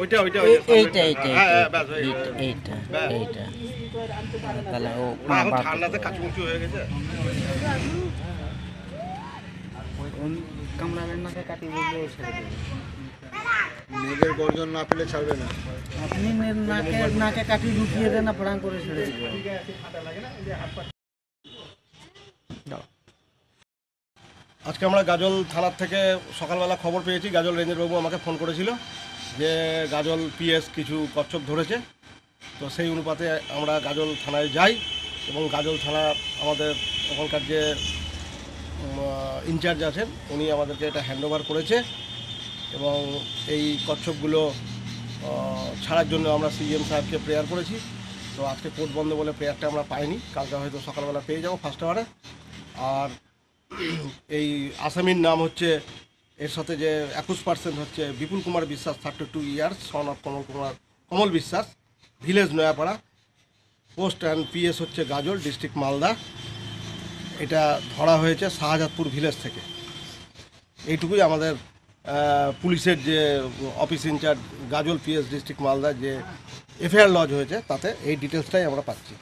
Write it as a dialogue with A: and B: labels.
A: ওইটা ওইটা
B: এই- এইটা এইটা
A: হ্যাঁ, হ্যাঁ,
B: এইটা তাহলে ও
A: ঠান্ডাতে কাচুমুচু হয়ে গেছে।
B: কামড়াবেন নাকে কাটি বুঝলে ও ছেড়ে দেবে।
C: মেঘের গর্জন না পেলে ছাড়বে না।
B: আপনি নাকে নাকে কাটি ঢুকিয়ে দেন না করে ছেড়ে দিবে।
A: আজকে আমরা গাজল থানার থেকে সকালবেলা খবর পেয়েছি। গাজল রেঞ্জের বাবু আমাকে ফোন করেছিল। যে গাজল, পিএস কিছু কচ্ছপ ধরেছে, তো সেই অনুপাতে আমরা গাজল থানায় যাই এবং গাজল থানা আমাদের ওখানকার যে ইনচার্জ আছেন, উনি আমাদেরকে এটা হ্যান্ড ওভার করেছে এবং এই কচ্ছপগুলো ছাড়ার জন্য আমরা সিএম সাহেবকে প্রেয়ার করেছি। তো আজকে কোর্ট বন্ধ বলে প্রেয়ারটা আমরা পাইনি, কালকে হয়তো সকালবেলা পেয়ে যাব ফার্স্ট আওয়ারে আর এই আসামির নাম হচ্ছে এর সাথে যে একুশ পার্সেন্ট হচ্ছে Bipul Kumar Biswas thirty two years son of Kamal Kumar, Kamal Biswas, village Nayapara post and PS হচ্ছে গাজল ডিস্ট্রিক্ট মালদা। এটা ধরা হয়েছে শাহজাদপুর ভিলেজ থেকে। এইটুকুই আমাদের পুলিশের যে office incharge Gajol PS district Malda যে এফআইআর লজ হয়েছে, তাতে এই ডিটেলসটাই আমরা পাচ্ছি।